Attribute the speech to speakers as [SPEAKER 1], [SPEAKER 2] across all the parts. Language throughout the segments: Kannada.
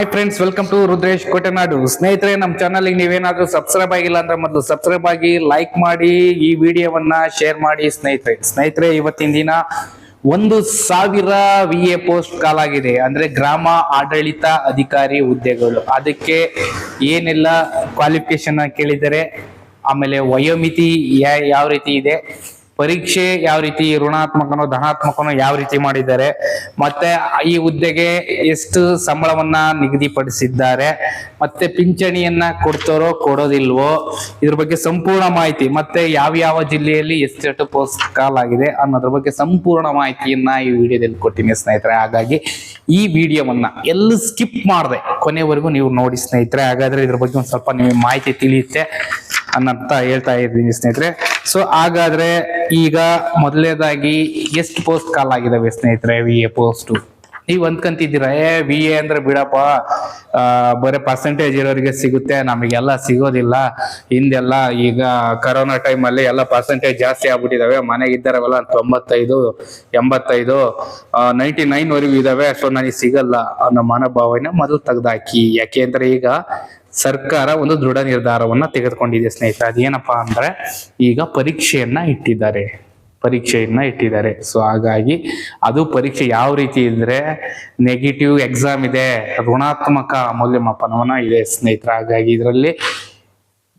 [SPEAKER 1] Hi friends welcome to Rudresh Kotenadu ಸ್ನೇಹಿತರೆ, ನಮ್ಮ ಚಾನಲ್ ನೀವೇನಾದರೂ ಸಬ್ಸ್ಕ್ರೈಬ್ ಆಗಿಲ್ಲ ಅಂದ್ರೆ ಮೊದಲು ಸಬ್ಸ್ಕ್ರೈಬ್ ಆಗಿ ಲೈಕ್ ಮಾಡಿ, ಈ ವಿಡಿಯೋವನ್ನ ಶೇರ್ ಮಾಡಿ ಸ್ನೇಹಿತರೆ. ಸ್ನೇಹಿತರೆ, ಇವತ್ತಿನ ದಿನ ಒಂದು ಸಾವಿರ ವಿ ಎ ಪೋಸ್ಟ್ ಕಾಲಾಗಿದೆ ಅಂದ್ರೆ ಗ್ರಾಮ ಆಡಳಿತ ಅಧಿಕಾರಿ ಹುದ್ದೆಗಳು. ಅದಕ್ಕೆ ಏನೆಲ್ಲ ಕ್ವಾಲಿಫಿಕೇಶನ್ ಕೇಳಿದರೆ ಆಮೇಲೆ ವಯೋಮಿತಿ ಯಾವ ರೀತಿ ಇದೆ? ಪರೀಕ್ಷೆ ಯಾವ ರೀತಿ, ಋಣಾತ್ಮಕನೋ, ಧನಾತ್ಮಕನೋ ಯಾವ ರೀತಿ ಮಾಡಿದ್ದಾರೆ, ಮತ್ತೆ ಈ ಹುದ್ದೆಗೆ ಎಷ್ಟು ಸಂಬಳವನ್ನ ನಿಗದಿಪಡಿಸಿದ್ದಾರೆ, ಮತ್ತೆ ಪಿಂಚಣಿಯನ್ನ ಕೊಡ್ತಾರೋ, ಕೊಡೋದಿಲ್ವೋ, ಇದ್ರ ಬಗ್ಗೆ ಸಂಪೂರ್ಣ ಮಾಹಿತಿ, ಮತ್ತೆ ಯಾವ ಯಾವ ಜಿಲ್ಲೆಯಲ್ಲಿ ಎಷ್ಟೆಷ್ಟು ಪೋಸ್ಟ್ ಕಾಲ್ ಆಗಿದೆ ಅನ್ನೋದ್ರ ಬಗ್ಗೆ ಸಂಪೂರ್ಣ ಮಾಹಿತಿಯನ್ನ ಈ ವಿಡಿಯೋದಲ್ಲಿ ಕೊಟ್ಟಿನಿ ಸ್ನೇಹಿತರೆ. ಹಾಗಾಗಿ ಈ ವಿಡಿಯೋವನ್ನ ಎಲ್ಲ ಸ್ಕಿಪ್ ಮಾಡಿದೆ, ಕೊನೆವರೆಗೂ ನೀವು ನೋಡಿ ಸ್ನೇಹಿತರೆ. ಹಾಗಾದ್ರೆ ಇದ್ರ ಬಗ್ಗೆ ಒಂದು ಸ್ವಲ್ಪ ನಿಮಗೆ ಮಾಹಿತಿ ತಿಳಿಯುತ್ತೆ. ಅನ್ನಂತ ಹೇಳ್ತಾ ಇದ್ದೀನಿ ಸ್ನೇಹಿತರೆ. ಸೊ ಹಾಗಾದ್ರೆ ಈಗ ಮೊದಲನೇದಾಗಿ ಎಷ್ಟು ಪೋಸ್ಟ್ ಕಾಲ್ ಆಗಿದಾವೆ ಸ್ನೇಹಿತರೆ ವಿ ಎ ಪೋಸ್ಟ್ ನೀವ್ ಅಂದ್ಕಂತಿದ್ದೀರಾ ಏ ವಿ ಎ ಅಂದ್ರೆ ಬಿಡಪ್ಪ. ಬರೀ ಪರ್ಸೆಂಟೇಜ್ ಇರೋರಿಗೆ ಸಿಗುತ್ತೆ, ನಮಗೆಲ್ಲ ಸಿಗೋದಿಲ್ಲ. ಹಿಂದೆಲ್ಲ ಈಗ ಕರೋನಾ ಟೈಮ್ ಅಲ್ಲಿ ಎಲ್ಲ ಪರ್ಸೆಂಟೇಜ್ ಜಾಸ್ತಿ ಆಗ್ಬಿಟ್ಟಿದಾವೆ. ಮನೆಗೆ ಇದ್ದಾರವಲ್ಲ, ತೊಂಬತ್ತೈದು, ಎಂಬತ್ತೈದು ನೈಂಟಿ ನೈನ್ ವರೆಗೂ ಇದಾವೆ. ಸೊ ನನಗೆ ಸಿಗಲ್ಲ ಅನ್ನೋ ಮನೋಭಾವನೆ ಮೊದಲು ತೆಗ್ದಾಕಿ. ಯಾಕೆ ಅಂದ್ರೆ ಈಗ ಸರ್ಕಾರ ಒಂದು ದೃಢ ನಿರ್ಧಾರವನ್ನ ತೆಗೆದುಕೊಂಡಿದೆ ಸ್ನೇಹಿತರೆ. ಅದೇನಪ್ಪಾ ಅಂದ್ರೆ ಈಗ ಪರೀಕ್ಷೆಯನ್ನ ಇಟ್ಟಿದ್ದಾರೆ. ಪರೀಕ್ಷೆಯನ್ನ ಇಟ್ಟಿದ್ದಾರೆ. ಸೊ ಹಾಗಾಗಿ ಅದು ಪರೀಕ್ಷೆ ಯಾವ ರೀತಿ ಇದ್ರೆ ನೆಗೆಟಿವ್ ಎಕ್ಸಾಮ್ ಇದೆ, ಋಣಾತ್ಮಕ ಮೌಲ್ಯಮಾಪನವನ್ನ ಇದೆ ಸ್ನೇಹಿತರ. ಹಾಗಾಗಿ ಇದರಲ್ಲಿ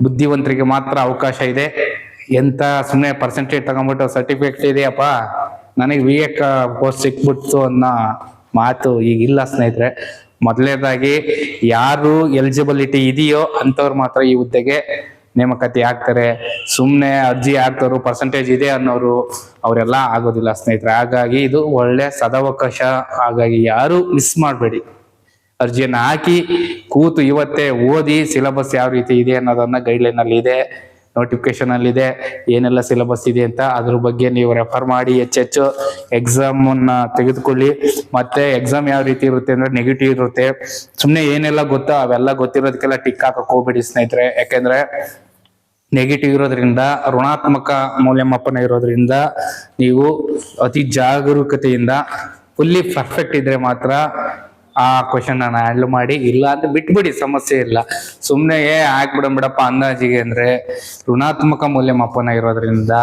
[SPEAKER 1] ಬುದ್ಧಿವಂತರಿಗೆ ಮಾತ್ರ ಅವಕಾಶ ಇದೆ. ಎಂತ ಸುಮ್ಮನೆ ಪರ್ಸೆಂಟೇಜ್ ತಗೊಂಡ್ಬಿಟ್ಟು ಸರ್ಟಿಫಿಕೇಟ್ ಇದೆಯಪ್ಪ? ನನಗೆ ವಿ ಎಕ್ ಪೋಸ್ಟ್ ಸಿಕ್ಬಿಡ್ತು ಅನ್ನೋ ಮಾತು ಈಗಿಲ್ಲ ಸ್ನೇಹಿತರೆ. ಮೊದಲನೇದಾಗಿ ಯಾರು ಎಲಿಜಿಬಿಲಿಟಿ ಇದೆಯೋ ಅಂಥವ್ರು ಮಾತ್ರ ಈ ಹುದ್ದೆಗೆ ನೇಮಕಾತಿ ಆಗ್ತಾರೆ. ಸುಮ್ಮನೆ ಅರ್ಜಿ ಹಾಕ್ತವ್ರು ಪರ್ಸೆಂಟೇಜ್ ಇದೆ ಅನ್ನೋರು ಅವರೆಲ್ಲ ಆಗೋದಿಲ್ಲ ಸ್ನೇಹಿತರೆ. ಹಾಗಾಗಿ ಇದು ಒಳ್ಳೆ ಸದಾವಕಾಶ. ಹಾಗಾಗಿ ಯಾರು ಮಿಸ್ ಮಾಡಬೇಡಿ. ಅರ್ಜಿಯನ್ನು ಹಾಕಿ ಕೂತು ಇವತ್ತೇ ಓದಿ ಸಿಲೆಬಸ್ ಯಾವ ರೀತಿ ಇದೆ ಅನ್ನೋದನ್ನ ಗೈಡ್ಲೈನ್ ಅಲ್ಲಿ ಇದೆ. ನೋಟಿಫಿಕೇಶನ್ ಅಲ್ಲಿ ಇದೆ ಏನೆಲ್ಲ ಸಿಲೆಬಸ್ ಇದೆ ಅಂತ ಅದ್ರ ಬಗ್ಗೆ ನೀವು ರೆಫರ್ ಮಾಡಿ ಹೆಚ್ಚೆಚ್ಚು ಎಕ್ಸಾಮ್ ಅನ್ನ ತೆಗೆದುಕೊಳ್ಳಿ. ಮತ್ತೆ ಎಕ್ಸಾಮ್ ಯಾವ ರೀತಿ ಇರುತ್ತೆ ಅಂದ್ರೆ ನೆಗೆಟಿವ್ ಇರುತ್ತೆ. ಸುಮ್ಮನೆ ಏನೆಲ್ಲ ಗೊತ್ತೋ ಅವೆಲ್ಲ ಗೊತ್ತಿರೋದಕ್ಕೆಲ್ಲ ಟಿಕ್ ಹಾಕಕ್ ಹೋಗ್ಬೇಡಿ ಸ್ನೇಹಿತರೆ. ಯಾಕೆಂದ್ರೆ ನೆಗೆಟಿವ್ ಇರೋದ್ರಿಂದ, ಋಣಾತ್ಮಕ ಮೌಲ್ಯಮಾಪನ ಇರೋದ್ರಿಂದ ನೀವು ಅತಿ ಜಾಗರೂಕತೆಯಿಂದ ಫುಲ್ಲಿ ಪರ್ಫೆಕ್ಟ್ ಇದ್ರೆ ಮಾತ್ರ ಆ ಕ್ವಶನ್ ನಾನು ಹ್ಯಾಂಡಲ್ ಮಾಡಿ, ಇಲ್ಲ ಅಂತ ಬಿಟ್ಬಿಡಿ, ಸಮಸ್ಯೆ ಇಲ್ಲ. ಸುಮ್ಮನೆ ಏ ಹಾಕ್ಬಿಡಂ ಬಿಡಪ್ಪ ಅಂದಾಜಿಗೆ ಅಂದ್ರೆ ಋಣಾತ್ಮಕ ಮೌಲ್ಯಮಾಪನ ಇರೋದ್ರಿಂದ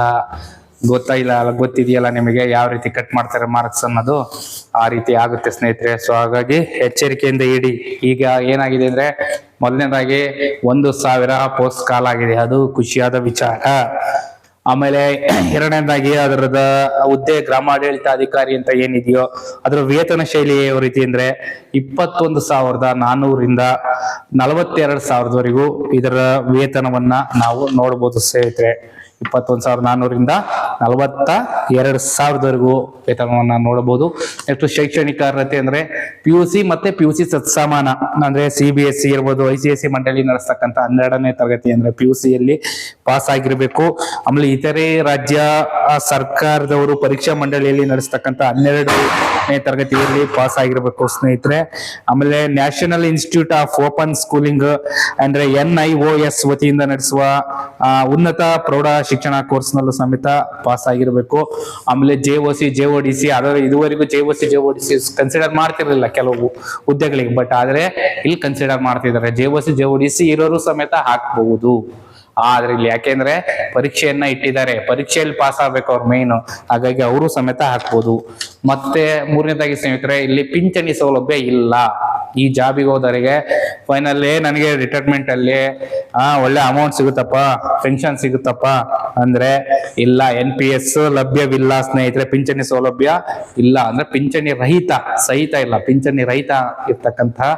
[SPEAKER 1] ಗೊತ್ತಾಯಿಲ್ಲ ಗೊತ್ತಿದೆಯಲ್ಲ ನಿಮಗೆ ಯಾವ ರೀತಿ ಕಟ್ ಮಾಡ್ತಾರೆ ಮಾರ್ಕ್ಸ್ ಅನ್ನೋದು ಆ ರೀತಿ ಆಗುತ್ತೆ ಸ್ನೇಹಿತರೆ. ಸೊ ಹಾಗಾಗಿ ಎಚ್ಚರಿಕೆಯಿಂದ ಇಡಿ. ಈಗ ಏನಾಗಿದೆ ಅಂದ್ರೆ ಮೊದಲನೇದಾಗಿ ಒಂದು ಸಾವಿರ ಪೋಸ್ಟ್ ಕಾಲ್ ಆಗಿದೆ. ಅದು ಖುಷಿಯಾದ ವಿಚಾರ. ಆಮೇಲೆ ಎರಡನೇದಾಗಿ ಅದರದ ಹುದ್ದೆ ಗ್ರಾಮಾಡಳಿತಾಧಿಕಾರಿ ಅಂತ ಏನಿದೆಯೋ, ಅದರ ವೇತನ ಶೈಲಿ ಯಾವ ರೀತಿ ಅಂದ್ರೆ ಇಪ್ಪತ್ತೊಂದು ಸಾವಿರದ ನಾನ್ನೂರಿಂದ ನಲವತ್ತೆರಡು ಸಾವಿರದವರೆಗೂ ಇದರ ವೇತನವನ್ನ ನಾವು ನೋಡ್ಬೋದು ಸ್ನೇಹಿತರೆ. ಇಪ್ಪತ್ತೊಂದು ಸಾವಿರದ ನಾನ್ನೂರಿಂದ ನಲವತ್ತ ಎರಡು ಸಾವಿರದವರೆಗೂ ವೇತನವನ್ನು ನೋಡಬಹುದು. ನೆಕ್ಸ್ಟ್ ಶೈಕ್ಷಣಿಕ ಅರ್ಹತೆ ಅಂದ್ರೆ ಪಿ ಯು ಸಿ ಮತ್ತೆ ಪಿ ಯು ಸಿ ಸತ್ಸಮಾನ ಅಂದ್ರೆ ಸಿ ಬಿ ಎಸ್ ಸಿ ಇರ್ಬೋದು ಐ ಸಿ ಎಸ್ ಸಿ ಮಂಡಳಿ ನಡೆಸ್ತಕ್ಕಂಥ ಹನ್ನೆರಡನೇ ತರಗತಿ ಅಂದ್ರೆ ಪಿ ಯು ಸಿಯಲ್ಲಿ ಪಾಸ್ ಆಗಿರಬೇಕು. ಆಮೇಲೆ ಇತರೆ ರಾಜ್ಯ ಸರ್ಕಾರದವರು ಪರೀಕ್ಷಾ ಮಂಡಳಿಯಲ್ಲಿ ನಡೆಸ್ತಕ್ಕಂಥ ಹನ್ನೆರಡನೇ ತರಗತಿಯಲ್ಲಿ ಪಾಸ್ ಆಗಿರಬೇಕು ಸ್ನೇಹಿತರೆ. ಆಮೇಲೆ national institute of open schooling ಅಂದ್ರೆ ಎನ್ ಐ ಒ ಎಸ್ ವತಿಯಿಂದ ನಡೆಸುವ ಉನ್ನತ ಪ್ರೌಢ ಶಿಕ್ಷಣ ಕೋರ್ಸ್ನಲ್ಲೂ ಸಮೇತ ಪಾಸ್ ಆಗಿರಬೇಕು. ಆಮೇಲೆ J O C J O D C ಅದರ ಇದುವರೆಗೂ J O C J O D C consider ಮಾಡ್ತಿರ್ಲಿಲ್ಲ ಕೆಲವು ಹುದ್ದೆಗಳಿಗೆ ಬಟ್ ಆದ್ರೆ ಇಲ್ಲಿ ಕನ್ಸಿಡರ್ ಮಾಡ್ತಿದ್ದಾರೆ. J O C J O D C ಇರೋರು ಸಮೇತ ಹಾಕಬಹುದು. ಆದ್ರೆ ಇಲ್ಲಿ ಯಾಕೆಂದ್ರೆ ಪರೀಕ್ಷೆಯನ್ನ ಇಟ್ಟಿದ್ದಾರೆ. ಪರೀಕ್ಷೆಯಲ್ಲಿ ಪಾಸ್ ಆಗ್ಬೇಕು ಅವ್ರ ಮೇನ್ ಹಾಗಾಗಿ ಅವರು ಸಮೇತ ಹಾಕ್ಬೋದು. ಮತ್ತೆ ಮೂರನೇದಾಗಿ ಸ್ನೇಹಿತರೆ, ಇಲ್ಲಿ ಪಿಂಚಣಿ ಸೌಲಭ್ಯ ಇಲ್ಲ. ಈ ಜಾಬಿಗೆ ಹೋದವರಿಗೆ ಫೈನಲ್ಲಿ ನನಗೆ ರಿಟೈರ್ಮೆಂಟ್ ಅಲ್ಲಿ ಒಳ್ಳೆ ಅಮೌಂಟ್ ಸಿಗುತ್ತಪ್ಪ ಪೆನ್ಷನ್ ಸಿಗುತ್ತಪ್ಪ ಅಂದ್ರೆ ಇಲ್ಲ ಎನ್ ಪಿ ಎಸ್ ಲಭ್ಯವಿಲ್ಲ ಸ್ನೇಹಿತರೆ, ಪಿಂಚಣಿ ಸೌಲಭ್ಯ ಇಲ್ಲ ಅಂದ್ರೆ ಪಿಂಚಣಿ ರಹಿತ, ಸಹಿತ ಇಲ್ಲ, ಪಿಂಚಣಿ ರಹಿತ ಇರ್ತಕ್ಕಂತಹ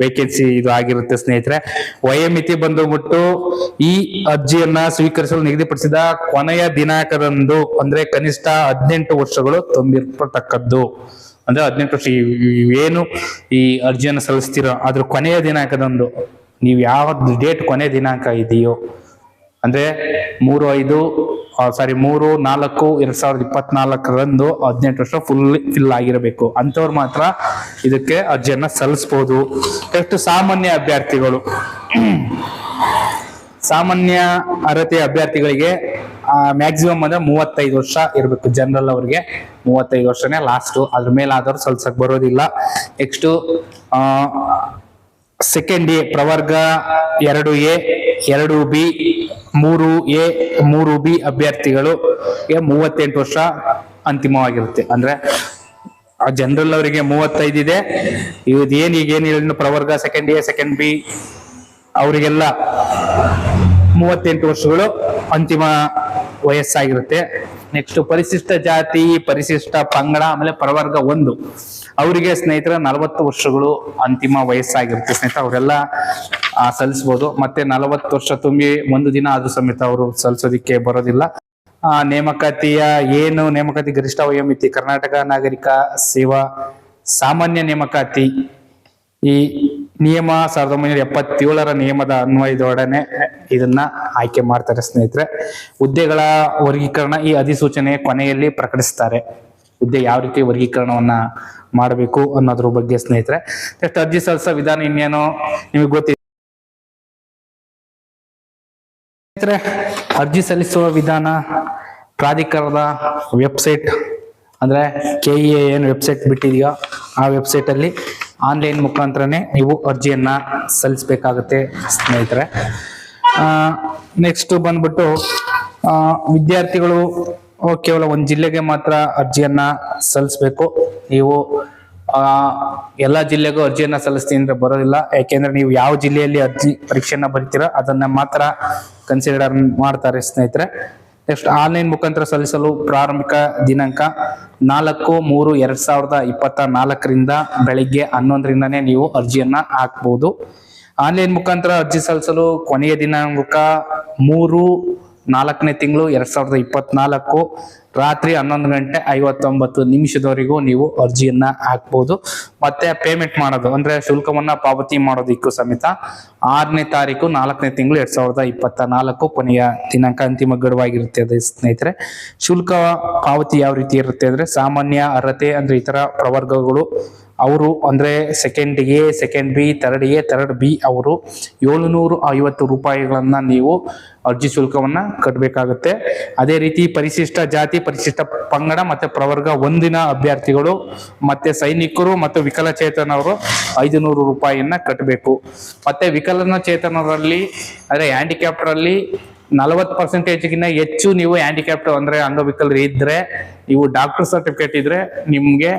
[SPEAKER 1] ವೇಕೆನ್ಸಿ ಇದು ಆಗಿರುತ್ತೆ ಸ್ನೇಹಿತರೆ. ವಯೋಮಿತಿ ಬಂದುಬಿಟ್ಟು ಈ ಅರ್ಜಿಯನ್ನ ಸ್ವೀಕರಿಸಲು ನಿಗದಿಪಡಿಸಿದ ಕೊನೆಯ ದಿನಾಂಕದಂದು ಅಂದ್ರೆ ಕನಿಷ್ಠ ಹದಿನೆಂಟು ವರ್ಷಗಳು ತುಂಬಿರ್ತಕ್ಕದ್ದು. ಅಂದ್ರೆ ಹದಿನೆಂಟು ವರ್ಷ ಏನು ಈ ಅರ್ಜಿಯನ್ನು ಸಲ್ಲಿಸ್ತೀರೋ ಅದ್ರ ಕೊನೆಯ ದಿನಾಂಕದಂದು ನೀವು ಯಾವ ಡೇಟ್ ಕೊನೆಯ ದಿನಾಂಕ ಇದೆಯೋ, ಅಂದ್ರೆ ಮೂರು ಐದು ಸಾರಿ ಮೂರು, ನಾಲ್ಕು, ಎರಡ್ ಸಾವಿರದ ಇಪ್ಪತ್ನಾಲ್ಕರಂದು ಹದಿನೆಂಟು ವರ್ಷ ಫುಲ್ ಫಿಲ್ ಆಗಿರಬೇಕು. ಅಂಥವ್ರು ಮಾತ್ರ ಇದಕ್ಕೆ ಅರ್ಜಿಯನ್ನ ಸಲ್ಲಿಸ್ಬೋದು. ಎಷ್ಟು ಸಾಮಾನ್ಯ ಅಭ್ಯರ್ಥಿಗಳು? ಸಾಮಾನ್ಯ ಅರ್ಹತೆ ಅಭ್ಯರ್ಥಿಗಳಿಗೆ ಮ್ಯಾಕ್ಸಿಮಮ್ ಅಂದ್ರೆ ಮೂವತ್ತೈದು ವರ್ಷ ಇರಬೇಕು. ಜನರಲ್ ಅವ್ರಿಗೆ ಮೂವತ್ತೈದು ವರ್ಷನೇ ಲಾಸ್ಟ್ ಅದ್ರ ಮೇಲೆ ಆದವ್ರು ಸಲ್ಸಕ್ ಬರೋದಿಲ್ಲ. ನೆಕ್ಸ್ಟ್ ಸೆಕೆಂಡ್ ಎ ಪ್ರವರ್ಗ ಎರಡು ಎ ಎರಡು ಬಿ ಮೂರು ಎ ಮೂರು ಬಿ ಅಭ್ಯರ್ಥಿಗಳು ಮೂವತ್ತೆಂಟು ವರ್ಷ ಅಂತಿಮವಾಗಿರುತ್ತೆ. ಅಂದ್ರೆ ಜನರಲ್ ಅವರಿಗೆ ಮೂವತ್ತೈದು ಇದೆ. ಇದೇನ್ ಈಗ ಏನ್ ಪ್ರವರ್ಗ ಸೆಕೆಂಡ್ ಎ ಸೆಕೆಂಡ್ ಬಿ ಅವರಿಗೆಲ್ಲ ಮೂವತ್ತೆಂಟು ವರ್ಷಗಳು ಅಂತಿಮ ವಯಸ್ಸಾಗಿರುತ್ತೆ. ನೆಕ್ಸ್ಟ್ ಪರಿಶಿಷ್ಟ ಜಾತಿ, ಪರಿಶಿಷ್ಟ ಪಂಗಡ, ಆಮೇಲೆ ಪರವರ್ಗ ಒಂದು. ಅವರಿಗೆ ಸ್ನೇಹಿತರ ನಲವತ್ತು ವರ್ಷಗಳು ಅಂತಿಮ ವಯಸ್ಸಾಗಿರುತ್ತೆ ಸ್ನೇಹಿತ, ಅವರೆಲ್ಲ ಸಲ್ಲಿಸ್ಬೋದು. ಮತ್ತೆ ನಲವತ್ತು ವರ್ಷ ತುಂಬಿ ಒಂದು ದಿನ ಆದ್ರೂ ಸಮೇತ ಅವರು ಸಲ್ಲಿಸೋದಿಕ್ಕೆ ಬರೋದಿಲ್ಲ. ಆ, ನೇಮಕಾತಿಯ ಏನು ನೇಮಕಾತಿ, ಗರಿಷ್ಠ ವಯೋಮಿತಿ ಕರ್ನಾಟಕ ನಾಗರಿಕ ಸೇವಾ, ಸಾಮಾನ್ಯ ನೇಮಕಾತಿ ಈ ನಿಯಮ ಸಾವಿರದ ಒಂಬೈನೂರ ಎಪ್ಪತ್ತೇಳರ ನಿಯಮದ ಅನ್ವಯದೊಡನೆ ಇದನ್ನ ಆಯ್ಕೆ ಮಾಡ್ತಾರೆ ಸ್ನೇಹಿತರೆ. ಹುದ್ದೆಗಳ ವರ್ಗೀಕರಣ ಈ ಅಧಿಸೂಚನೆ ಕೊನೆಯಲ್ಲಿ ಪ್ರಕಟಿಸ್ತಾರೆ. ಹುದ್ದೆ ಯಾವ ರೀತಿ ವರ್ಗೀಕರಣವನ್ನ ಮಾಡಬೇಕು ಅನ್ನೋದ್ರ ಬಗ್ಗೆ ಸ್ನೇಹಿತರೆ. ನೆಕ್ಸ್ಟ್ ಅರ್ಜಿ ಸಲ್ಲಿಸೋ ವಿಧಾನ ಇನ್ನೇನು ನಿಮಗೆ ಗೊತ್ತಿದೆ ಸ್ನೇಹಿತರೆ, ಅರ್ಜಿ ಸಲ್ಲಿಸುವ ವಿಧಾನ ಪ್ರಾಧಿಕಾರದ ವೆಬ್ಸೈಟ್ ಅಂದ್ರೆ ಕೆ ಇ ಏನು ವೆಬ್ಸೈಟ್ ಬಿಟ್ಟಿದೆಯೋ? ಆ ವೆಬ್ಸೈಟ್ ಅಲ್ಲಿ ಆನ್ಲೈನ್ ಮುಖಾಂತರನೇ ನೀವು ಅರ್ಜಿಯನ್ನ ಸಲ್ಲಿಸಬೇಕಾಗುತ್ತೆ ಸ್ನೇಹಿತರೆ. ನೆಕ್ಸ್ಟ್ ಬಂದ್ಬಿಟ್ಟು ವಿದ್ಯಾರ್ಥಿಗಳು ಕೇವಲ ಒಂದು ಜಿಲ್ಲೆಗೆ ಮಾತ್ರ ಅರ್ಜಿಯನ್ನ ಸಲ್ಲಿಸಬೇಕು. ನೀವು, ಆ, ಎಲ್ಲಾ ಜಿಲ್ಲೆಗೂ ಅರ್ಜಿಯನ್ನ ಸಲ್ಲಿಸ್ತೀನಿ ಅಂದ್ರೆ ಬರೋದಿಲ್ಲ. ಯಾಕೆಂದ್ರೆ ನೀವು ಯಾವ ಜಿಲ್ಲೆಯಲ್ಲಿ ಅರ್ಜಿ ಪರೀಕ್ಷೆಯನ್ನ ಬರಿತೀರೋ ಅದನ್ನ ಮಾತ್ರ ಕನ್ಸಿಡರ್ ಮಾಡ್ತಾರೆ ಸ್ನೇಹಿತರೆ. ನೆಕ್ಸ್ಟ್ ಆನ್ಲೈನ್ ಮುಖಾಂತರ ಸಲ್ಲಿಸಲು ಪ್ರಾರಂಭಿಕ ದಿನಾಂಕ ನಾಲ್ಕು ಮೂರು ಎರಡ್ ಸಾವಿರದ ಇಪ್ಪತ್ತ ನಾಲ್ಕರಿಂದ ಬೆಳಿಗ್ಗೆ ಹನ್ನೊಂದರಿಂದನೇ ನೀವು ಅರ್ಜಿಯನ್ನು ಹಾಕ್ಬೋದು. ಆನ್ಲೈನ್ ಮುಖಾಂತರ ಅರ್ಜಿ ಸಲ್ಲಿಸಲು ಕೊನೆಯ ದಿನಾಂಕ ಮೂರು ನಾಲ್ಕನೇ ತಿಂಗಳು ಎರಡ್ ಸಾವಿರದ ಇಪ್ಪತ್ನಾಲ್ಕು ರಾತ್ರಿ ಹನ್ನೊಂದು ಗಂಟೆ ಐವತ್ತೊಂಬತ್ತು ನಿಮಿಷದವರೆಗೂ ನೀವು ಅರ್ಜಿಯನ್ನ ಹಾಕ್ಬೋದು. ಮತ್ತೆ ಪೇಮೆಂಟ್ ಮಾಡೋದು, ಅಂದ್ರೆ ಶುಲ್ಕವನ್ನ ಪಾವತಿ ಮಾಡೋದಿಕ್ಕೂ ಸಮೇತ ಆರನೇ ತಾರೀಕು ನಾಲ್ಕನೇ ತಿಂಗಳು ಎರಡ್ ಸಾವಿರದ ಇಪ್ಪತ್ತ ನಾಲ್ಕು ಕೊನೆಯ ದಿನಾಂಕ ಅಂತಿಮ ಗಡುವಾಗಿರುತ್ತೆ ಅದೇ ಸ್ನೇಹಿತರೆ. ಶುಲ್ಕ ಪಾವತಿ ಯಾವ ರೀತಿ ಇರುತ್ತೆ ಅಂದ್ರೆ ಸಾಮಾನ್ಯ ಅರ್ಹತೆ ಅಂದ್ರೆ ಇತರ ಪ್ರವರ್ಗಗಳು ಅವರು ಅಂದರೆ second A second B third A third B ಅವರು ಏಳುನೂರು ಐವತ್ತು ರೂಪಾಯಿಗಳನ್ನು ನೀವು ಅರ್ಜಿ ಶುಲ್ಕವನ್ನು ಕಟ್ಟಬೇಕಾಗುತ್ತೆ ಅದೇ ರೀತಿ ಪರಿಶಿಷ್ಟ ಜಾತಿ, ಪರಿಶಿಷ್ಟ ಪಂಗಡ ಮತ್ತು ಪ್ರವರ್ಗ ಒಂದಿನ ಅಭ್ಯರ್ಥಿಗಳು ಮತ್ತು ಸೈನಿಕರು ಮತ್ತು ವಿಕಲಚೇತನವರು ಐದು ನೂರು ರೂಪಾಯಿಯನ್ನು ಕಟ್ಟಬೇಕು ಮತ್ತು ವಿಕಲನಚೇತನರಲ್ಲಿ ಅಂದರೆ ಹ್ಯಾಂಡಿಕ್ಯಾಪ್ಟರ್ ಅಲ್ಲಿ ನಲವತ್ತು ಪರ್ಸೆಂಟೇಜ್ಗಿಂತ ಹೆಚ್ಚು ನೀವು ಹ್ಯಾಂಡಿಕ್ಯಾಪ್ಟ್ ಅಂದರೆ ಅಂಗವಿಕಲರು ಇದ್ದರೆ ನೀವು ಡಾಕ್ಟರ್ ಸರ್ಟಿಫಿಕೇಟ್ ಇದ್ದರೆ ನಿಮ್ಗೆ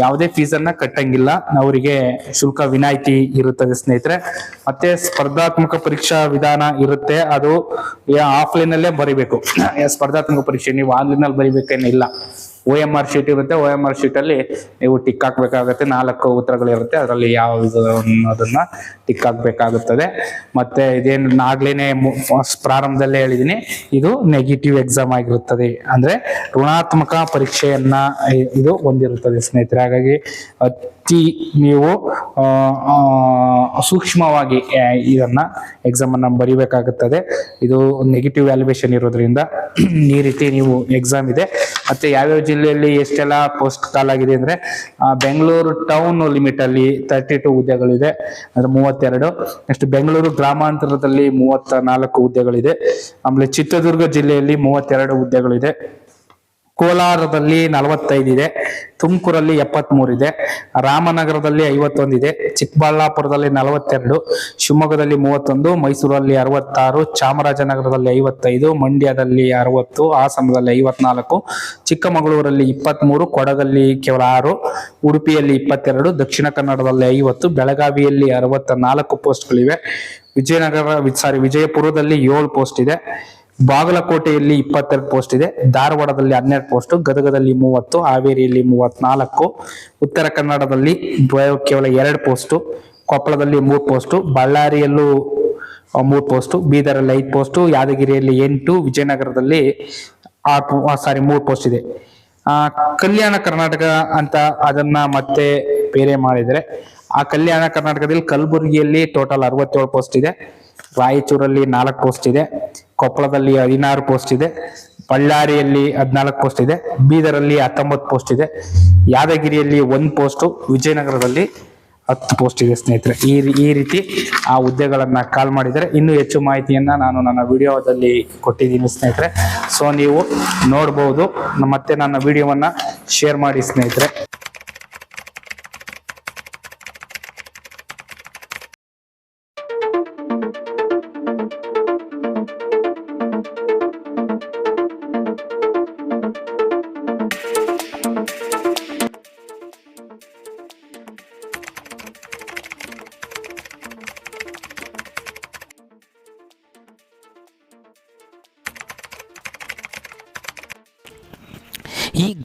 [SPEAKER 1] ಯಾವುದೇ ಫೀಸ್ ಅನ್ನ ಕಟ್ಟಂಗಿಲ್ಲ. ಅವರಿಗೆ ಶುಲ್ಕ ವಿನಾಯಿತಿ ಇರುತ್ತದೆ ಸ್ನೇಹಿತರೆ. ಮತ್ತೆ ಸ್ಪರ್ಧಾತ್ಮಕ ಪರೀಕ್ಷಾ ವಿಧಾನ ಇರುತ್ತೆ. ಅದು ಆಫ್ಲೈನ್ ಅಲ್ಲೇ ಬರಿಬೇಕು. ಸ್ಪರ್ಧಾತ್ಮಕ ಪರೀಕ್ಷೆ, ನೀವು ಆನ್ಲೈನ್ ಅಲ್ಲಿ ಬರಿಬೇಕೇನಿಲ್ಲ. ಓ ಎಂ ಆರ್ ಶೀಟ್ ಇರುತ್ತೆ. ಓ ಎಂ ಆರ್ ಶೀಟ್ ಅಲ್ಲಿ ನೀವು ಟಿಕ್ ಹಾಕ್ಬೇಕಾಗುತ್ತೆ. ನಾಲ್ಕು ಉತ್ತರಗಳಿರುತ್ತೆ ಅದರಲ್ಲಿ ಯಾವ ಅದನ್ನ ಟಿಕ್ ಹಾಕ್ಬೇಕಾಗುತ್ತದೆ. ಮತ್ತೆ ಇದೇನು ಫಸ್ಟ್ ಪ್ರಾರಂಭದಲ್ಲೇ ಹೇಳಿದೀನಿ. ಇದು ನೆಗೆಟಿವ್ ಎಕ್ಸಾಮ್ ಆಗಿರುತ್ತದೆ. ಅಂದ್ರೆ ಋಣಾತ್ಮಕ ಪರೀಕ್ಷೆಯನ್ನ ಇದು ಹೊಂದಿರುತ್ತದೆ ಸ್ನೇಹಿತರೆ. ಹಾಗಾಗಿ ಅತಿ ನೀವು ಸೂಕ್ಷ್ಮವಾಗಿ ಇದನ್ನ ಎಕ್ಸಾಮ್ ಅನ್ನ ಬರಿಬೇಕಾಗುತ್ತದೆ. ಇದು ನೆಗೆಟಿವ್ ವ್ಯಾಲ್ಯುವೇಷನ್ ಇರೋದ್ರಿಂದ ಈ ರೀತಿ ನೀವು ಎಕ್ಸಾಮ್ ಇದೆ. ಮತ್ತೆ ಯಾವ್ಯಾವ ಜಿಲ್ಲೆಯಲ್ಲಿ ಎಷ್ಟೆಲ್ಲ ಪೋಸ್ಟ್ ಕಾಲ್ ಆಗಿದೆ ಅಂದ್ರೆ ಬೆಂಗಳೂರು ಟೌನ್ ಲಿಮಿಟ್ ಅಲ್ಲಿ ತರ್ಟಿ ಟು ಹುದ್ದೆಗಳಿದೆ. ಅಂದ್ರೆ ಮೂವತ್ತೆರಡು. ನೆಕ್ಸ್ಟ್ ಬೆಂಗಳೂರು ಗ್ರಾಮಾಂತರದಲ್ಲಿ ಮೂವತ್ತ ನಾಲ್ಕು ಹುದ್ದೆಗಳಿದೆ. ಆಮೇಲೆ ಚಿತ್ರದುರ್ಗ ಜಿಲ್ಲೆಯಲ್ಲಿ ಮೂವತ್ತೆರಡು ಹುದ್ದೆಗಳಿದೆ. ಕೋಲಾರದಲ್ಲಿ ನಲವತ್ತೈದು ಇದೆ, ತುಮಕೂರಲ್ಲಿ ಎಪ್ಪತ್ಮೂರಿದೆ, ರಾಮನಗರದಲ್ಲಿ ಐವತ್ತೊಂದಿದೆ ಚಿಕ್ಕಬಳ್ಳಾಪುರದಲ್ಲಿ ನಲವತ್ತೆರಡು, ಶಿವಮೊಗ್ಗದಲ್ಲಿ ಮೂವತ್ತೊಂದು, ಮೈಸೂರಲ್ಲಿ ಅರವತ್ತಾರು, ಚಾಮರಾಜನಗರದಲ್ಲಿ ಐವತ್ತೈದು, ಮಂಡ್ಯದಲ್ಲಿ ಅರವತ್ತು, ಹಾಸನದಲ್ಲಿ ಐವತ್ನಾಲ್ಕು, ಚಿಕ್ಕಮಗಳೂರಲ್ಲಿ ಇಪ್ಪತ್ಮೂರು, ಕೊಡಗಲ್ಲಿ ಕೇವಲ ಆರು, ಉಡುಪಿಯಲ್ಲಿ ಇಪ್ಪತ್ತೆರಡು, ದಕ್ಷಿಣ ಕನ್ನಡದಲ್ಲಿ ಐವತ್ತು, ಬೆಳಗಾವಿಯಲ್ಲಿ ಅರವತ್ತ ನಾಲ್ಕು ಪೋಸ್ಟ್ಗಳಿವೆ ವಿಜಯನಗರ ಸಾರಿ ವಿಜಯಪುರದಲ್ಲಿ ಏಳು ಪೋಸ್ಟ್ ಇದೆ. ಬಾಗಲಕೋಟೆಯಲ್ಲಿ ಇಪ್ಪತ್ತೆರಡು ಪೋಸ್ಟ್ ಇದೆ. ಧಾರವಾಡದಲ್ಲಿ ಹನ್ನೆರಡು ಪೋಸ್ಟ್ ಗದಗದಲ್ಲಿ ಮೂವತ್ತು, ಹಾವೇರಿಯಲ್ಲಿ ಮೂವತ್ನಾಲ್ಕು, ಉತ್ತರ ಕನ್ನಡದಲ್ಲಿ ಕೇವಲ ಎರಡು ಪೋಸ್ಟು ಕೊಪ್ಪಳದಲ್ಲಿ ಮೂರು ಪೋಸ್ಟು ಬಳ್ಳಾರಿಯಲ್ಲೂ ಮೂರು ಪೋಸ್ಟು ಬೀದರಲ್ಲಿ ಐದು ಪೋಸ್ಟು ಯಾದಗಿರಿಯಲ್ಲಿ ಎಂಟು, ವಿಜಯನಗರದಲ್ಲಿ ಆರು ಸಾರಿ ಮೂರು ಪೋಸ್ಟ್ ಇದೆ. ಆ, ಕಲ್ಯಾಣ ಕರ್ನಾಟಕ ಅಂತ ಅದನ್ನ ಮತ್ತೆ ಬೇರೆ ಮಾಡಿದರೆ, ಆ ಕಲ್ಯಾಣ ಕರ್ನಾಟಕದಲ್ಲಿ ಕಲಬುರಗಿಯಲ್ಲಿ ಟೋಟಲ್ ಅರವತ್ತೇಳು ಪೋಸ್ಟ್ ಇದೆ. ರಾಯಚೂರಲ್ಲಿ ನಾಲ್ಕು ಪೋಸ್ಟ್ ಇದೆ. ಕೊಪ್ಪಳದಲ್ಲಿ ಹದಿನಾರು ಪೋಸ್ಟ್ ಇದೆ, ಬಳ್ಳಾರಿಯಲ್ಲಿ ಹದಿನಾಲ್ಕು ಪೋಸ್ಟ್ ಇದೆ, ಬೀದರಲ್ಲಿ ಹತ್ತೊಂಬತ್ತು ಪೋಸ್ಟ್ ಇದೆ, ಯಾದಗಿರಿಯಲ್ಲಿ ಒಂದು ಪೋಸ್ಟು ವಿಜಯನಗರದಲ್ಲಿ ಹತ್ತು ಪೋಸ್ಟ್ ಇದೆ ಸ್ನೇಹಿತರೆ. ಈ ಈ ರೀತಿ ಆ ಹುದ್ದೆಗಳನ್ನು ಕಾಲ್ ಮಾಡಿದರೆ ಇನ್ನೂ ಹೆಚ್ಚು ಮಾಹಿತಿಯನ್ನು ನಾನು ನನ್ನ ವಿಡಿಯೋದಲ್ಲಿ ಕೊಟ್ಟಿದ್ದೀನಿ ಸ್ನೇಹಿತರೆ. ಸೊ ನೀವು ನೋಡ್ಬೋದು, ಮತ್ತೆ ನನ್ನ ವಿಡಿಯೋವನ್ನ ಶೇರ್ ಮಾಡಿ ಸ್ನೇಹಿತರೆ.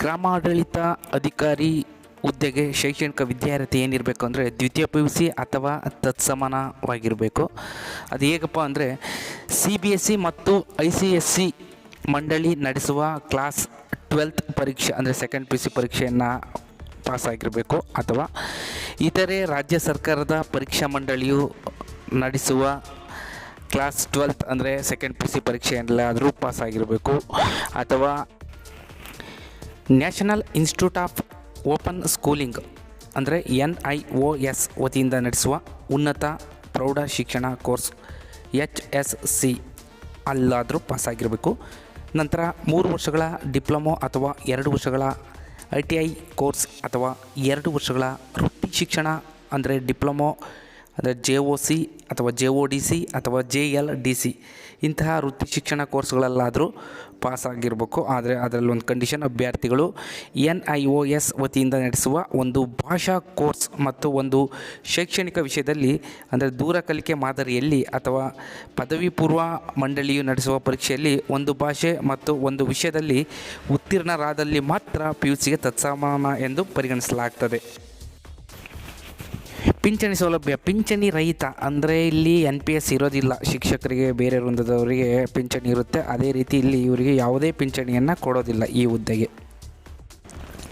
[SPEAKER 1] ಗ್ರಾಮಾಡಳಿತ ಅಧಿಕಾರಿ ಹುದ್ದೆಗೆ ಶೈಕ್ಷಣಿಕ ವಿದ್ಯಾರ್ಹತೆ ಏನಿರಬೇಕು ಅಂದರೆ ದ್ವಿತೀಯ ಪಿ ಯು ಸಿ ಅಥವಾ ತತ್ಸಮಾನವಾಗಿರಬೇಕು. ಅದು ಹೇಗಪ್ಪ ಅಂದರೆ ಸಿ ಬಿ ಎಸ್ ಸಿ ಮತ್ತು ಐ ಸಿ ಎಸ್ ಸಿ ಮಂಡಳಿ ನಡೆಸುವ ಕ್ಲಾಸ್ ಟ್ವೆಲ್ತ್ ಪರೀಕ್ಷೆ ಅಂದರೆ ಸೆಕೆಂಡ್ ಪಿ ಯು ಸಿ ಪರೀಕ್ಷೆಯನ್ನು ಪಾಸಾಗಿರಬೇಕು ಅಥವಾ ಇತರೆ ರಾಜ್ಯ ಸರ್ಕಾರದ ಪರೀಕ್ಷಾ ಮಂಡಳಿಯು ನಡೆಸುವ ಕ್ಲಾಸ್ ಟ್ವೆಲ್ತ್ ಅಂದರೆ ಸೆಕೆಂಡ್ ಪಿ ಯು ಸಿ ಪರೀಕ್ಷೆಯಲ್ಲಾದರೂ ಪಾಸಾಗಿರಬೇಕು ಅಥವಾ national institute of open schooling, ಅಂದರೆ ಎನ್ ಐ ಒ ಎಸ್ ವತಿಯಿಂದ ನಡೆಸುವ ಉನ್ನತ ಪ್ರೌಢ ಶಿಕ್ಷಣ ಕೋರ್ಸ್ ಎಚ್ ಎಸ್ ಸಿ ಅಲ್ಲಾದರೂ ಪಾಸಾಗಿರಬೇಕು. ನಂತರ ಮೂರು ವರ್ಷಗಳ ಡಿಪ್ಲೊಮೊ ಅಥವಾ ಎರಡು ವರ್ಷಗಳ ಐ ಟಿ ಐ ಕೋರ್ಸ್ ಅಥವಾ ಎರಡು ವರ್ಷಗಳ ವೃತ್ತಿ ಶಿಕ್ಷಣ, ಅಂದರೆ ಡಿಪ್ಲೊಮೊ, ಅಂದರೆ ಜೆ ಒ ಸಿ ಅಥವಾ ಜೆ ಒ ಡಿ ಸಿ ಅಥವಾ ಜೆ ಎಲ್ ಡಿ ಸಿ ಇಂತಹ ವೃತ್ತಿ ಶಿಕ್ಷಣ ಕೋರ್ಸ್ಗಳಲ್ಲಾದರೂ ಪಾಸಾಗಿರಬೇಕು ಆದರೆ ಅದರಲ್ಲಿ ಒಂದು ಕಂಡೀಷನ್ ಅಭ್ಯರ್ಥಿಗಳು ಎನ್ ಐ ಒ ಎಸ್ ವತಿಯಿಂದ ನಡೆಸುವ ಒಂದು ಭಾಷಾ ಕೋರ್ಸ್ ಮತ್ತು ಒಂದು ಶೈಕ್ಷಣಿಕ ವಿಷಯದಲ್ಲಿ ಅಂದರೆ ದೂರ ಕಲಿಕೆ ಮಾದರಿಯಲ್ಲಿ ಅಥವಾ ಪದವಿ ಪೂರ್ವ ಮಂಡಳಿಯು ನಡೆಸುವ ಪರೀಕ್ಷೆಯಲ್ಲಿ ಒಂದು ಭಾಷೆ ಮತ್ತು ಒಂದು ವಿಷಯದಲ್ಲಿ ಉತ್ತೀರ್ಣರಾದಲ್ಲಿ ಮಾತ್ರ ಪಿ ಯು ಸಿಗೆ ತತ್ಸಮಾನ ಎಂದು ಪರಿಗಣಿಸಲಾಗ್ತದೆ. ಪಿಂಚಣಿ ಸೌಲಭ್ಯ, ಪಿಂಚಣಿ ರಹಿತ ಅಂದರೆ ಇಲ್ಲಿ ಎನ್ ಪಿ ಎಸ್ ಇರೋದಿಲ್ಲ. ಶಿಕ್ಷಕರಿಗೆ, ಬೇರೆ ವೃಂದದವರಿಗೆ ಪಿಂಚಣಿ ಇರುತ್ತೆ. ಅದೇ ರೀತಿ ಇಲ್ಲಿ ಇವರಿಗೆ ಯಾವುದೇ ಪಿಂಚಣಿಯನ್ನು ಕೊಡೋದಿಲ್ಲ ಈ ಹುದ್ದೆಗೆ.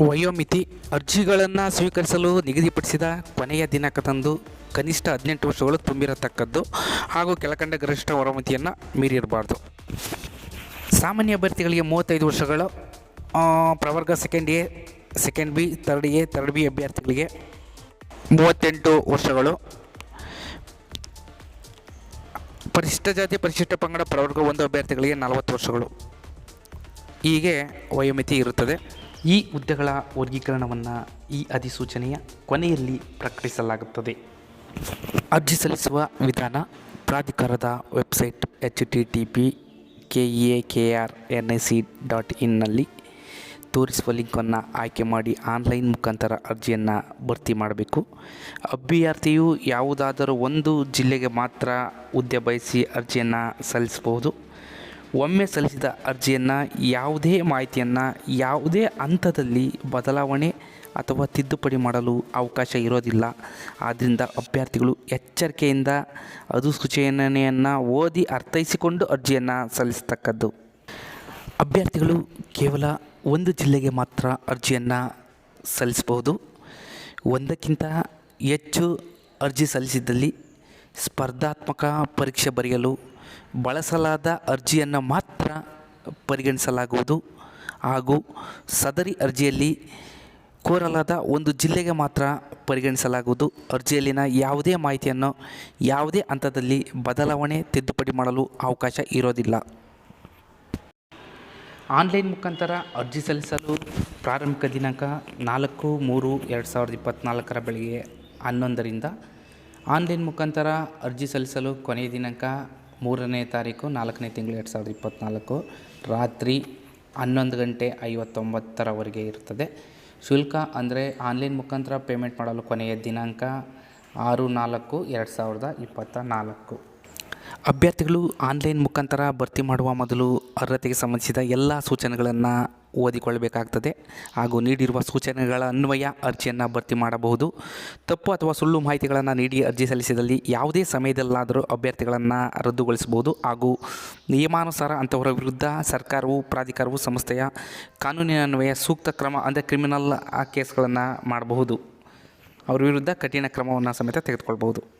[SPEAKER 1] ವಯೋಮಿತಿ ಅರ್ಜಿಗಳನ್ನು ಸ್ವೀಕರಿಸಲು ನಿಗದಿಪಡಿಸಿದ ಕೊನೆಯ ದಿನಾಂಕ ತಂದು ಕನಿಷ್ಠ ಹದಿನೆಂಟು ವರ್ಷಗಳು ತುಂಬಿರತಕ್ಕದ್ದು ಹಾಗೂ ಕೆಳಕಂಡ ಗರಿಷ್ಠ ವರಮತಿಯನ್ನು ಮೀರಿರಬಾರ್ದು. ಸಾಮಾನ್ಯ ಅಭ್ಯರ್ಥಿಗಳಿಗೆ ಮೂವತ್ತೈದು ವರ್ಷಗಳು ಪ್ರವರ್ಗ second A second B third A third B ಅಭ್ಯರ್ಥಿಗಳಿಗೆ ಮೂವತ್ತೆಂಟು ವರ್ಷಗಳು. ಪರಿಶಿಷ್ಟ ಜಾತಿ, ಪರಿಶಿಷ್ಟ ಪಂಗಡ, ಪ್ರವರ್ಗ ಒಂದು ಅಭ್ಯರ್ಥಿಗಳಿಗೆ ನಲವತ್ತು ವರ್ಷಗಳು. ಹೀಗೆ ವಯೋಮಿತಿ ಇರುತ್ತದೆ. ಈ ಹುದ್ದೆಗಳ ವರ್ಗೀಕರಣವನ್ನು ಈ ಅಧಿಸೂಚನೆಯ ಕೊನೆಯಲ್ಲಿ ಪ್ರಕಟಿಸಲಾಗುತ್ತದೆ. ಅರ್ಜಿ ಸಲ್ಲಿಸುವ ವಿಧಾನ ಪ್ರಾಧಿಕಾರದ website H T T P K A K R N I C dot ಇನ್ನಲ್ಲಿ ತೋರಿಸುವ ಲಿಂಕನ್ನು ಆಯ್ಕೆ ಮಾಡಿ ಆನ್ಲೈನ್ ಮುಖಾಂತರ ಅರ್ಜಿಯನ್ನು ಭರ್ತಿ ಮಾಡಬೇಕು. ಅಭ್ಯರ್ಥಿಯು ಯಾವುದಾದರೂ ಒಂದು ಜಿಲ್ಲೆಗೆ ಮಾತ್ರ ಹುದ್ದೆ ಬಯಸಿ ಅರ್ಜಿಯನ್ನು ಸಲ್ಲಿಸಬಹುದು. ಒಮ್ಮೆ ಸಲ್ಲಿಸಿದ ಅರ್ಜಿಯನ್ನು ಯಾವುದೇ ಮಾಹಿತಿಯನ್ನು ಯಾವುದೇ ಹಂತದಲ್ಲಿ ಬದಲಾವಣೆ ಅಥವಾ ತಿದ್ದುಪಡಿ ಮಾಡಲು ಅವಕಾಶ ಇರೋದಿಲ್ಲ. ಆದ್ದರಿಂದ ಅಭ್ಯರ್ಥಿಗಳು ಎಚ್ಚರಿಕೆಯಿಂದ ಅಧಿಸೂಚನೆಯನ್ನು ಓದಿ ಅರ್ಥೈಸಿಕೊಂಡು ಅರ್ಜಿಯನ್ನು ಸಲ್ಲಿಸತಕ್ಕದ್ದು. ಅಭ್ಯರ್ಥಿಗಳು ಕೇವಲ ಒಂದು ಜಿಲ್ಲೆಗೆ ಮಾತ್ರ ಅರ್ಜಿಯನ್ನು ಸಲ್ಲಿಸಬಹುದು. ಒಂದಕ್ಕಿಂತ ಹೆಚ್ಚು ಅರ್ಜಿ ಸಲ್ಲಿಸಿದ್ದಲ್ಲಿ ಸ್ಪರ್ಧಾತ್ಮಕ ಪರೀಕ್ಷೆ ಬರೆಯಲು ಬಳಸಲಾದ ಅರ್ಜಿಯನ್ನು ಮಾತ್ರ ಪರಿಗಣಿಸಲಾಗುವುದು. ಹಾಗೂ ಸದರಿ ಅರ್ಜಿಯಲ್ಲಿ ಕೋರಲಾದ ಒಂದು ಜಿಲ್ಲೆಗೆ ಮಾತ್ರ ಪರಿಗಣಿಸಲಾಗುವುದು. ಅರ್ಜಿಯಲ್ಲಿನ ಯಾವುದೇ ಮಾಹಿತಿಯನ್ನು ಯಾವುದೇ ಹಂತದಲ್ಲಿ ಬದಲಾವಣೆ ತಿದ್ದುಪಡಿ ಮಾಡಲು ಅವಕಾಶ ಇರೋದಿಲ್ಲ. ಆನ್ಲೈನ್ ಮುಖಾಂತರ ಅರ್ಜಿ ಸಲ್ಲಿಸಲು ಪ್ರಾರಂಭಿಕ ದಿನಾಂಕ ನಾಲ್ಕು ಮೂರು ಎರಡು ಸಾವಿರದ ಇಪ್ಪತ್ತ್ನಾಲ್ಕರ ಬೆಳಗ್ಗೆ ಹನ್ನೊಂದರಿಂದ ಆನ್ಲೈನ್ ಮುಖಾಂತರ ಅರ್ಜಿ ಸಲ್ಲಿಸಲು ಕೊನೆಯ ದಿನಾಂಕ ಮೂರನೇ ತಾರೀಕು ನಾಲ್ಕನೇ ತಿಂಗಳು ಎರಡು ಸಾವಿರದ ಇಪ್ಪತ್ತ್ನಾಲ್ಕು ರಾತ್ರಿ ಹನ್ನೊಂದು ಗಂಟೆ ಐವತ್ತೊಂಬತ್ತರವರೆಗೆ ಇರ್ತದೆ ಶುಲ್ಕ ಅಂದರೆ ಆನ್ಲೈನ್ ಮುಖಾಂತರ ಪೇಮೆಂಟ್ ಮಾಡಲು ಕೊನೆಯ ದಿನಾಂಕ ಆರು ನಾಲ್ಕು ಎರಡು ಸಾವಿರದ ಇಪ್ಪತ್ತ ನಾಲ್ಕು ಅಭ್ಯರ್ಥಿಗಳು ಆನ್ಲೈನ್ ಮುಖಾಂತರ ಭರ್ತಿ ಮಾಡುವ ಮೊದಲು ಅರ್ಹತೆಗೆ ಸಂಬಂಧಿಸಿದ ಎಲ್ಲ ಸೂಚನೆಗಳನ್ನು ಓದಿಕೊಳ್ಳಬೇಕಾಗ್ತದೆ ಹಾಗೂ ನೀಡಿರುವ ಸೂಚನೆಗಳ ಅನ್ವಯ ಅರ್ಜಿಯನ್ನು ಭರ್ತಿ ಮಾಡಬಹುದು. ತಪ್ಪು ಅಥವಾ ಸುಳ್ಳು ಮಾಹಿತಿಗಳನ್ನು ನೀಡಿ ಅರ್ಜಿ ಸಲ್ಲಿಸಿದಲ್ಲಿ ಯಾವುದೇ ಸಮಯದಲ್ಲಾದರೂ ಅಭ್ಯರ್ಥಿಗಳನ್ನು ರದ್ದುಗೊಳಿಸಬಹುದು ಹಾಗೂ ನಿಯಮಾನುಸಾರ ಅಂಥವರ ವಿರುದ್ಧ ಸರ್ಕಾರವು ಪ್ರಾಧಿಕಾರವು ಸಂಸ್ಥೆಯ ಕಾನೂನಿನ ಅನ್ವಯ ಸೂಕ್ತ ಕ್ರಮ ಅಂದರೆ ಕ್ರಿಮಿನಲ್ ಕೇಸ್ಗಳನ್ನು ಮಾಡಬಹುದು. ಅವರ ವಿರುದ್ಧ ಕಠಿಣ ಕ್ರಮವನ್ನು ಸಮೇತ ತೆಗೆದುಕೊಳ್ಬೋದು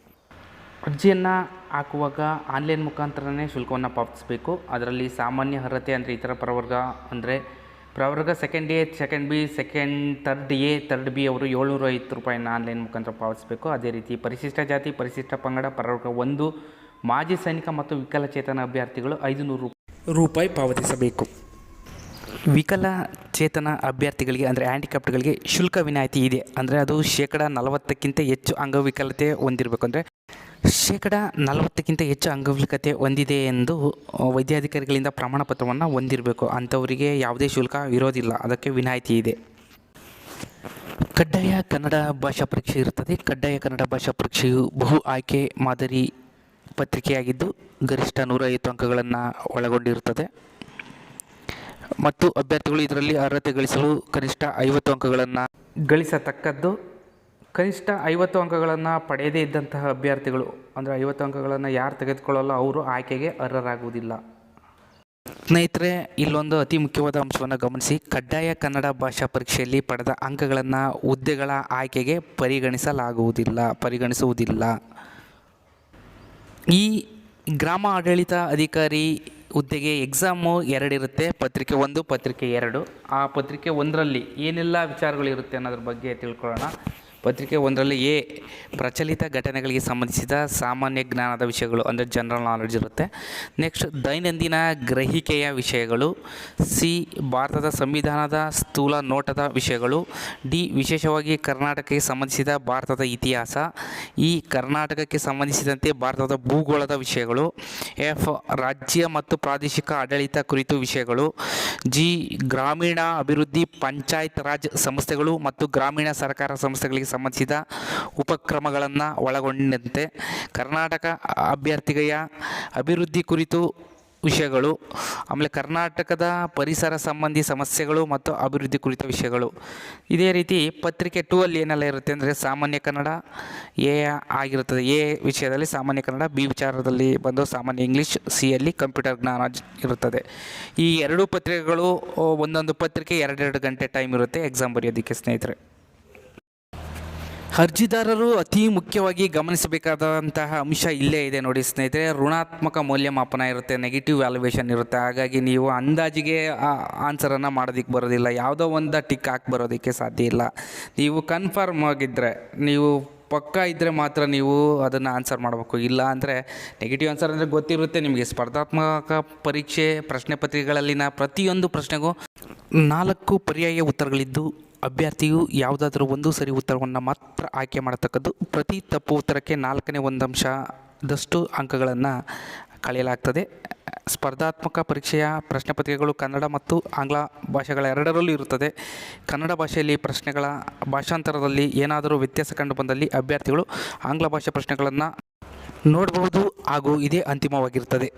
[SPEAKER 1] ಅರ್ಜಿಯನ್ನು ಹಾಕುವಾಗ ಆನ್ಲೈನ್ ಮುಖಾಂತರನೇ ಶುಲ್ಕವನ್ನು ಪಾವತಿಸಬೇಕು. ಅದರಲ್ಲಿ ಸಾಮಾನ್ಯ ಅರ್ಹತೆ ಅಂದರೆ ಇತರ ಪ್ರವರ್ಗ ಅಂದರೆ ಪ್ರವರ್ಗ second A second B second third A third B ಅವರು ಏಳ್ನೂರ ಐವತ್ತು ರೂಪಾಯಿನ ಆನ್ಲೈನ್ ಮುಖಾಂತರ ಪಾವತಿಸಬೇಕು. ಅದೇ ರೀತಿ ಪರಿಶಿಷ್ಟ ಜಾತಿ, ಪರಿಶಿಷ್ಟ ಪಂಗಡ, ಪ್ರವರ್ಗ ಒಂದು, ಮಾಜಿ ಸೈನಿಕ ಮತ್ತು ವಿಕಲಚೇತನ ಅಭ್ಯರ್ಥಿಗಳು ಐದುನೂರು ರೂಪಾಯಿ ಪಾವತಿಸಬೇಕು. ವಿಕಲಚೇತನ ಅಭ್ಯರ್ಥಿಗಳಿಗೆ ಅಂದರೆ ಹ್ಯಾಂಡಿಕ್ಯಾಪ್ಟ್ಗಳಿಗೆ ಶುಲ್ಕ ವಿನಾಯಿತಿ ಇದೆ. ಅಂದರೆ ಅದು ಶೇಕಡ ನಲವತ್ತಕ್ಕಿಂತ ಹೆಚ್ಚು ಅಂಗವಿಕಲತೆ ಹೊಂದಿರಬೇಕು. ಅಂದರೆ ಶೇಕಡ ನಲವತ್ತಕ್ಕಿಂತ ಹೆಚ್ಚು ಅಂಗವಿಕಲತೆ ಹೊಂದಿದೆ ಎಂದು ವೈದ್ಯಾಧಿಕಾರಿಗಳಿಂದ ಪ್ರಮಾಣ ಪತ್ರವನ್ನು ಹೊಂದಿರಬೇಕು. ಅಂಥವರಿಗೆ ಯಾವುದೇ ಶುಲ್ಕ ಇರೋದಿಲ್ಲ. ಅದಕ್ಕೆ ವಿನಾಯಿತಿ ಇದೆ. ಕಡ್ಡಾಯ ಕನ್ನಡ ಭಾಷಾ ಪರೀಕ್ಷೆ ಇರುತ್ತದೆ. ಕಡ್ಡಾಯ ಕನ್ನಡ ಭಾಷಾ ಪರೀಕ್ಷೆಯು ಬಹು ಆಯ್ಕೆ ಮಾದರಿ ಪತ್ರಿಕೆಯಾಗಿದ್ದು, ಗರಿಷ್ಠ ನೂರೈವತ್ತು ಅಂಕಗಳನ್ನು ಒಳಗೊಂಡಿರುತ್ತದೆ. ಮತ್ತು ಅಭ್ಯರ್ಥಿಗಳು ಇದರಲ್ಲಿ ಅರ್ಹತೆ ಗಳಿಸಲು ಕನಿಷ್ಠ ಐವತ್ತು ಅಂಕಗಳನ್ನು
[SPEAKER 2] ಗಳಿಸತಕ್ಕದ್ದು ಕನಿಷ್ಠ ಐವತ್ತು ಅಂಕಗಳನ್ನು ಪಡೆಯದೇ ಇದ್ದಂತಹ ಅಭ್ಯರ್ಥಿಗಳು, ಅಂದರೆ ಐವತ್ತು ಅಂಕಗಳನ್ನು ಯಾರು ತೆಗೆದುಕೊಳ್ಳಲ್ಲ ಅವರು ಆಯ್ಕೆಗೆ ಅರ್ಹರಾಗುವುದಿಲ್ಲ.
[SPEAKER 1] ಸ್ನೇಹಿತರೆ, ಇಲ್ಲೊಂದು ಅತಿ ಮುಖ್ಯವಾದ ಅಂಶವನ್ನು ಗಮನಿಸಿ. ಕಡ್ಡಾಯ ಕನ್ನಡ ಭಾಷಾ ಪರೀಕ್ಷೆಯಲ್ಲಿ ಪಡೆದ ಅಂಕಗಳನ್ನು ಹುದ್ದೆಗಳ ಆಯ್ಕೆಗೆ ಪರಿಗಣಿಸಲಾಗುವುದಿಲ್ಲ, ಪರಿಗಣಿಸುವುದಿಲ್ಲ. ಈ ಗ್ರಾಮ ಆಡಳಿತ ಅಧಿಕಾರಿ ಹುದ್ದೆಗೆ ಎಕ್ಸಾಮು ಎರಡಿರುತ್ತೆ ಪತ್ರಿಕೆ ಒಂದು, ಪತ್ರಿಕೆ ಎರಡು. ಆ ಪತ್ರಿಕೆ ಒಂದರಲ್ಲಿ ಏನೆಲ್ಲ ವಿಚಾರಗಳಿರುತ್ತೆ ಅನ್ನೋದ್ರ ಬಗ್ಗೆ ತಿಳ್ಕೊಳ್ಳೋಣ. ಪತ್ರಿಕೆ ಒಂದರಲ್ಲಿ ಎ, ಪ್ರಚಲಿತ ಘಟನೆಗಳಿಗೆ ಸಂಬಂಧಿಸಿದ ಸಾಮಾನ್ಯ ಜ್ಞಾನದ ವಿಷಯಗಳು, ಅಂದರೆ ಜನರಲ್ ನಾಲೆಡ್ಜ್ ಇರುತ್ತೆ. ನೆಕ್ಸ್ಟ್ ದೈನಂದಿನ ಗ್ರಹಿಕೆಯ ವಿಷಯಗಳು, ಸಿ, ಭಾರತದ ಸಂವಿಧಾನದ ಸ್ಥೂಲ ನೋಟದ ವಿಷಯಗಳು, ಡಿ, ವಿಶೇಷವಾಗಿ ಕರ್ನಾಟಕಕ್ಕೆ ಸಂಬಂಧಿಸಿದ ಭಾರತದ ಇತಿಹಾಸ ಈ ಕರ್ನಾಟಕಕ್ಕೆ ಸಂಬಂಧಿಸಿದಂತೆ ಭಾರತದ ಭೂಗೋಳದ ವಿಷಯಗಳು, ಎಫ್, ರಾಜ್ಯ ಮತ್ತು ಪ್ರಾದೇಶಿಕ ಆಡಳಿತ ಕುರಿತು ವಿಷಯಗಳು, ಜಿ ಗ್ರಾಮೀಣ ಅಭಿವೃದ್ಧಿ ಪಂಚಾಯತ್ ರಾಜ್ ಸಂಸ್ಥೆಗಳು ಮತ್ತು ಗ್ರಾಮೀಣ ಸರ್ಕಾರ ಸಂಸ್ಥೆಗಳಿಗೆ ಸಂಬಂಧಿಸಿದ ಉಪಕ್ರಮಗಳನ್ನು ಒಳಗೊಂಡಂತೆ ಕರ್ನಾಟಕ ಅಭ್ಯರ್ಥಿಗೆಯ ಅಭಿವೃದ್ಧಿ ಕುರಿತು ವಿಷಯಗಳು, ಆಮೇಲೆ ಕರ್ನಾಟಕದ ಪರಿಸರ ಸಂಬಂಧಿ ಸಮಸ್ಯೆಗಳು ಮತ್ತು ಅಭಿವೃದ್ಧಿ ಕುರಿತ ವಿಷಯಗಳು. ಇದೇ ರೀತಿ ಪತ್ರಿಕೆ ಟೂ ಅಲ್ಲಿ ಏನೆಲ್ಲ ಇರುತ್ತೆ ಅಂದರೆ ಸಾಮಾನ್ಯ ಕನ್ನಡ ಎ ಆಗಿರುತ್ತದೆ. ಎ ವಿಷಯದಲ್ಲಿ ಸಾಮಾನ್ಯ ಕನ್ನಡ, ಬಿ ವಿಚಾರದಲ್ಲಿ ಬಂದು ಸಾಮಾನ್ಯ ಇಂಗ್ಲೀಷ್, ಸಿ ಅಲ್ಲಿ ಕಂಪ್ಯೂಟರ್ ಜ್ಞಾನ ಇರುತ್ತದೆ. ಈ ಎರಡೂ ಪತ್ರಿಕೆಗಳು, ಒಂದೊಂದು ಪತ್ರಿಕೆ ಎರಡೆರಡು ಗಂಟೆ ಟೈಮ್ ಇರುತ್ತೆ. ಎಕ್ಸಾಮ್ ಬರೆಯೋದಕ್ಕೆ ಸ್ನೇಹಿತರೆ. ಅರ್ಜಿದಾರರು ಅತಿ ಮುಖ್ಯವಾಗಿ ಗಮನಿಸಬೇಕಾದಂತಹ ಅಂಶ ಇಲ್ಲೇ ಇದೆ ನೋಡಿ ಸ್ನೇಹಿತರೆ. ಋಣಾತ್ಮಕ ಮೌಲ್ಯಮಾಪನ ಇರುತ್ತೆ ನೆಗೆಟಿವ್ ವ್ಯಾಲ್ಯೂಯೇಷನ್ ಇರುತ್ತೆ. ಹಾಗಾಗಿ ನೀವು ಅಂದಾಜಿಗೆ ಆನ್ಸರನ್ನು ಮಾಡೋದಕ್ಕೆ ಬರೋದಿಲ್ಲ. ಯಾವುದೋ ಒಂದು ಟಿಕ್ ಹಾಕಿ ಬರೋದಕ್ಕೆ ಸಾಧ್ಯ ಇಲ್ಲ. ನೀವು ಕನ್ಫರ್ಮ್ ಆಗಿದ್ದರೆ ನೀವು ಪಕ್ಕ ಇದ್ದರೆ ಮಾತ್ರ ನೀವು ಅದನ್ನು ಆನ್ಸರ್ ಮಾಡಬೇಕು. ಇಲ್ಲ ಅಂದರೆ ನೆಗೆಟಿವ್ ಆನ್ಸರ್ ಅಂದರೆ ಗೊತ್ತಿರುತ್ತೆ ನಿಮಗೆ. ಸ್ಪರ್ಧಾತ್ಮಕ ಪರೀಕ್ಷೆ, ಪ್ರಶ್ನೆ ಪತ್ರಿಕೆಗಳಲ್ಲಿನ ಪ್ರತಿಯೊಂದು ಪ್ರಶ್ನೆಗೂ ನಾಲ್ಕು ಪರ್ಯಾಯ ಉತ್ತರಗಳಿದ್ದು ಅಭ್ಯರ್ಥಿಯು ಯಾವುದಾದರೂ ಒಂದು ಸರಿ ಉತ್ತರವನ್ನು ಮಾತ್ರ ಆಯ್ಕೆ ಮಾಡತಕ್ಕದ್ದು ಪ್ರತಿ ತಪ್ಪು ಉತ್ತರಕ್ಕೆ ನಾಲ್ಕನೇ ಒಂದು ಅಂಶದಷ್ಟು ಅಂಕಗಳನ್ನು ಕಳೆಯಲಾಗ್ತದೆ. ಸ್ಪರ್ಧಾತ್ಮಕ ಪರೀಕ್ಷೆಯ ಪ್ರಶ್ನೆ ಪತ್ರಿಕೆಗಳು ಕನ್ನಡ ಮತ್ತು ಆಂಗ್ಲ ಭಾಷೆಗಳ ಎರಡರಲ್ಲೂ ಇರುತ್ತದೆ. ಕನ್ನಡ ಭಾಷೆಯಲ್ಲಿ ಪ್ರಶ್ನೆಗಳ ಭಾಷಾಂತರದಲ್ಲಿ ಏನಾದರೂ ವ್ಯತ್ಯಾಸ ಕಂಡು ಬಂದಲ್ಲಿ ಅಭ್ಯರ್ಥಿಗಳು ಆಂಗ್ಲ ಭಾಷೆ ಪ್ರಶ್ನೆಗಳನ್ನು ನೋಡಬಹುದು ಹಾಗೂ ಇದೇ ಅಂತಿಮವಾಗಿರ್ತದೆ